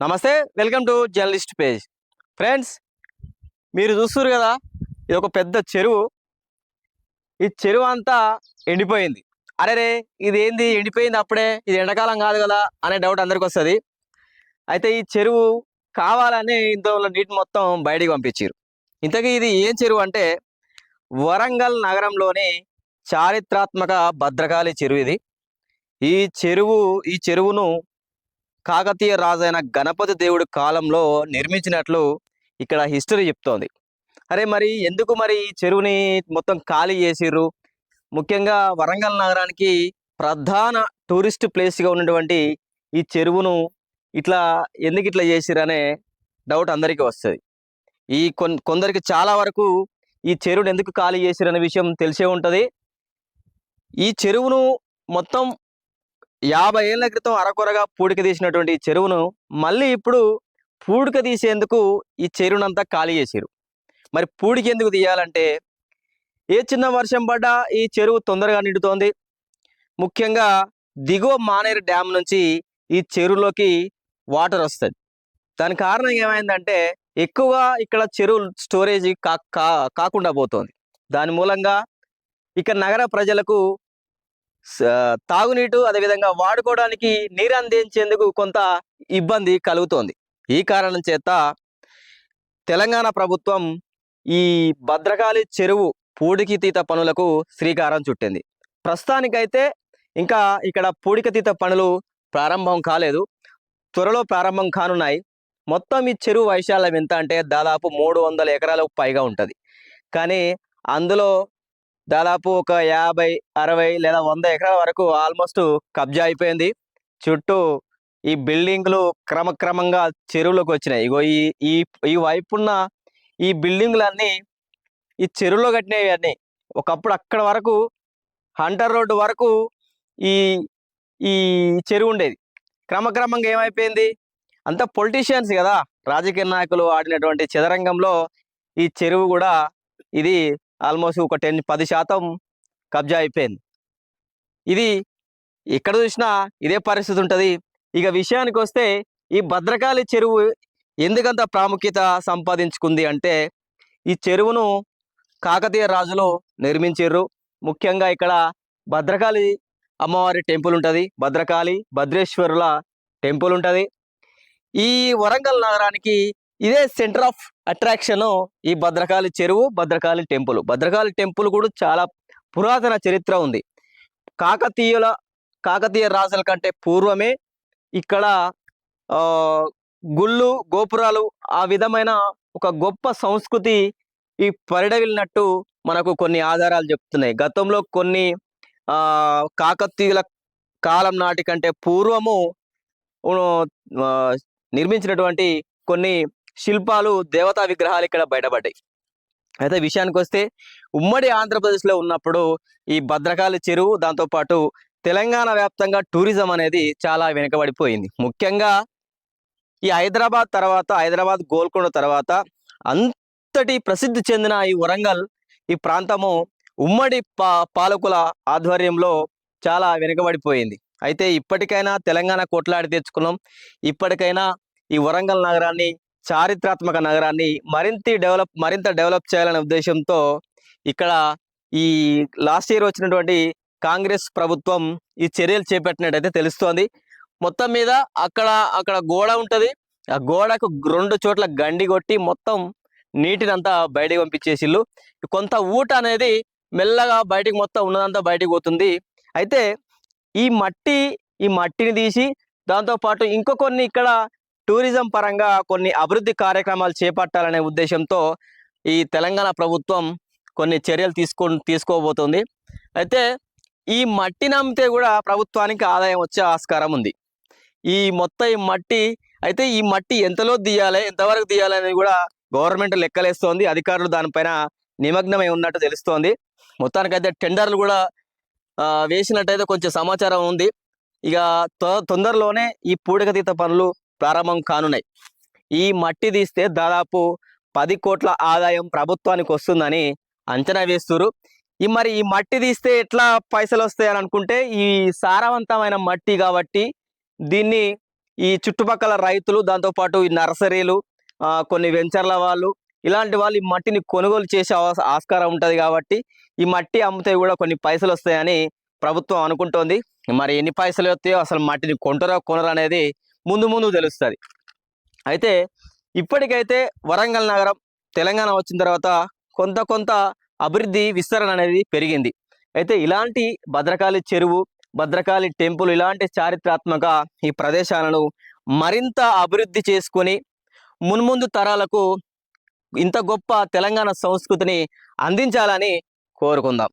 నమస్తే welcome to journalist page. Friends మీరు చూస్తున్నారు కదా ఇది ఒక పెద్ద చెరువు. ఈ చెరువు అంతా ఎండిపోయింది. అరే ఇది ఏంది ఎండిపోయింది అప్పుడే? ఇది ఎండాకాలం కాదు కదా? అనే డౌట్ అందరికి వస్తుంది. అయితే ఈ చెరువు కావాలని ఇందులో నీటి మొత్తం బయటికి పంపించారు ఇంతకీ ఇది ఏం చెరువు అంటే వరంగల్ నగరంలోని చారిత్రాత్మక భద్రకాళి చెరువు ఇది. ఈ చెరువు ఈ చెరువును కాకతీయ రాజైన గణపతి దేవుడి కాలంలో నిర్మించినట్లు ఇక్కడ హిస్టరీ చెప్తోంది. అరే మరి ఎందుకు మరి ఈ చెరువుని మొత్తం ఖాళీ చేసిర్రు? ముఖ్యంగా వరంగల్ నగరానికి ప్రధాన టూరిస్ట్ ప్లేస్గా ఉన్నటువంటి ఈ చెరువును ఇట్లా ఎందుకు ఇట్లా చేసిర్రు అనే డౌట్ అందరికీ వస్తుంది. ఈ కొన్ కొందరికి చాలా వరకు ఈ చెరువును ఎందుకు ఖాళీ చేసిర్రు అనే విషయం తెలిసే ఉంటుంది. ఈ చెరువును మొత్తం యాభై ఏళ్ళ క్రితం అరకొరగా పూడిక తీసినటువంటి ఈ చెరువును మళ్ళీ ఇప్పుడు పూడిక తీసేందుకు ఈ చెరువునంతా ఖాళీ చేసారు మరి పూడికి ఎందుకు తీయాలంటే ఏ చిన్న వర్షం పడ్డా ఈ చెరువు తొందరగా నిండుతోంది. ముఖ్యంగా దిగువ మానేరు డ్యామ్ నుంచి ఈ చెరువులోకి వాటర్ వస్తుంది. దాని కారణం ఏమైందంటే ఎక్కువగా ఇక్కడ చెరువు స్టోరేజ్ కా కా- కాకుండా పోతుంది. దాని మూలంగా ఇక్కడ నగర ప్రజలకు తాగునీటు అదేవిధంగా వాడుకోవడానికి నీరు అందించేందుకు కొంత ఇబ్బంది కలుగుతోంది. ఈ కారణం చేత తెలంగాణ ప్రభుత్వం ఈ భద్రకాళి చెరువు పూడికితీత పనులకు శ్రీకారం చుట్టింది. ప్రస్తుతానికైతే ఇంకా ఇక్కడ పూడికతీత పనులు ప్రారంభం కాలేదు. త్వరలో ప్రారంభం కానున్నాయి. మొత్తం ఈ చెరువు వైశాల్యం ఎంత అంటే దాదాపు మూడు వందల ఎకరాలకు పైగా ఉంటుంది. కానీ అందులో దాదాపు ఒక యాభై అరవై లేదా వంద ఎకరాల వరకు ఆల్మోస్ట్ కబ్జా అయిపోయింది. చుట్టూ ఈ బిల్డింగ్లు క్రమక్రమంగా చెరువులోకి వచ్చినాయి. ఇగో ఈ ఈ ఈ వైపున్న ఈ బిల్డింగ్లన్నీ ఈ చెరువులో కట్టినవి అన్నీ. ఒకప్పుడు అక్కడ వరకు హంటర్ రోడ్డు వరకు ఈ ఈ చెరువు ఉండేది. క్రమక్రమంగా ఏమైపోయింది? అంతా పొలిటీషియన్స్ కదా! రాజకీయ నాయకులు ఆడినటువంటి చదరంగంలో ఈ చెరువు కూడా ఇది ఆల్మోస్ట్ ఒక టెన్ పది శాతం కబ్జా అయిపోయింది. ఇది ఎక్కడ చూసినా ఇదే పరిస్థితి ఉంటుంది. ఇక విషయానికి వస్తే ఈ భద్రకాళి చెరువు ఎందుకంత ప్రాముఖ్యత సంపాదించుకుంది అంటే ఈ చెరువును కాకతీయ రాజులు నిర్మించారు ముఖ్యంగా ఇక్కడ భద్రకాళి అమ్మవారి టెంపుల్ ఉంటుంది. భద్రకాళి భద్రేశ్వరుల టెంపుల్ ఉంటుంది. ఈ వరంగల్ నగరానికి ఇదే సెంటర్ ఆఫ్ అట్రాక్షన్ ఈ భద్రకాళి చెరువు భద్రకాళి టెంపుల్. భద్రకాళి టెంపుల్ కూడా చాలా పురాతన చరిత్ర ఉంది. కాకతీయుల కాకతీయ రాజుల కంటే పూర్వమే ఇక్కడ ఆ, గుళ్ళు గోపురాలు ఆ విధమైన ఒక గొప్ప సంస్కృతి ఈ పరిడవిలినట్టు మనకు కొన్ని ఆధారాలు చెప్తున్నాయి. గతంలో కొన్ని ఆ కాకతీయుల కాలం నాటి కంటే పూర్వము నిర్మించినటువంటి కొన్ని శిల్పాలు దేవతా విగ్రహాలు ఇక్కడ బయటపడ్డాయి. అయితే విషయానికి వస్తే ఉమ్మడి ఆంధ్రప్రదేశ్లో ఉన్నప్పుడు ఈ భద్రకాళి చెరువు దాంతోపాటు తెలంగాణ వ్యాప్తంగా టూరిజం అనేది చాలా వెనుకబడిపోయింది. ముఖ్యంగా ఈ హైదరాబాద్ తర్వాత హైదరాబాద్ గోల్కొండ తర్వాత అంతటి ప్రసిద్ధి చెందిన ఈ వరంగల్ ఈ ప్రాంతము ఉమ్మడి పా పాలకుల ఆధ్వర్యంలో చాలా వెనుకబడిపోయింది. అయితే ఇప్పటికైనా తెలంగాణ కొట్లాడి తెచ్చుకున్నాం. ఇప్పటికైనా ఈ వరంగల్ నగరాన్ని చారిత్రాత్మక నగరాన్ని మరింత డెవలప్ మరింత డెవలప్ చేయాలనే ఉద్దేశంతో ఇక్కడ ఈ లాస్ట్ ఇయర్ వచ్చినటువంటి కాంగ్రెస్ ప్రభుత్వం ఈ చర్యలు చేపట్టినట్టయితే తెలుస్తోంది. మొత్తం మీద అక్కడ అక్కడ గోడ ఉంటుంది. ఆ గోడకు రెండు చోట్ల గండి కొట్టి మొత్తం నీటినంతా బయటకు పంపించేసిళ్ళు. కొంత ఊట అనేది మెల్లగా బయటికి మొత్తం ఉన్నదంతా బయటకు పోతుంది. అయితే ఈ మట్టి ఈ మట్టిని తీసి దాంతో పాటు ఇంకో కొన్ని ఇక్కడ టూరిజం పరంగా కొన్ని అభివృద్ధి కార్యక్రమాలు చేపట్టాలనే ఉద్దేశంతో ఈ తెలంగాణ ప్రభుత్వం కొన్ని చర్యలు తీసుకో తీసుకోబోతుంది. అయితే ఈ మట్టిని అమ్మితే కూడా ప్రభుత్వానికి ఆదాయం వచ్చే ఆస్కారం ఉంది. ఈ మొత్తం ఈ మట్టి అయితే ఈ మట్టి ఎంతలో తీయాలి ఎంతవరకు తీయాలి అనేది కూడా గవర్నమెంట్ లెక్కలేస్తోంది. అధికారులు దానిపైన నిమగ్నమై ఉన్నట్టు తెలుస్తోంది. మొత్తానికైతే టెండర్లు కూడా వేసినట్టయితే కొంచెం సమాచారం ఉంది. ఇక తొందరలోనే ఈ పూడికతీత పనులు ప్రారంభం కానున్నాయి. ఈ మట్టి తీస్తే దాదాపు పది కోట్ల ఆదాయం ప్రభుత్వానికి వస్తుందని అంచనా వేస్తున్నారు ఈ మరి ఈ మట్టి తీస్తే ఎట్లా పైసలు వస్తాయి అని అనుకుంటే ఈ సారవంతమైన మట్టి కాబట్టి దీన్ని ఈ చుట్టుపక్కల రైతులు దాంతోపాటు ఈ నర్సరీలు కొన్ని వెంచర్ల వాళ్ళు ఇలాంటి వాళ్ళు ఈ మట్టిని కొనుగోలు చేసే ఆస్కారం ఉంటుంది కాబట్టి ఈ మట్టి అమ్మితే కూడా కొన్ని పైసలు వస్తాయని ప్రభుత్వం అనుకుంటోంది. మరి ఎన్ని పైసలు వస్తాయో అసలు మట్టిని కొంటరో కొనరు అనేది ముందు ముందు తెలుస్తుంది. అయితే ఇప్పటికైతే వరంగల్ నగరం తెలంగాణ వచ్చిన తర్వాత కొంత కొంత అభివృద్ధి విస్తరణ అనేది పెరిగింది. అయితే ఇలాంటి భద్రకాళి చెరువు భద్రకాళి టెంపుల్ ఇలాంటి చారిత్రాత్మక ఈ ప్రదేశాలను మరింత అభివృద్ధి చేసుకొని మున్ముందు తరాలకు ఇంత గొప్ప తెలంగాణ సంస్కృతిని అందించాలని కోరుకుందాం.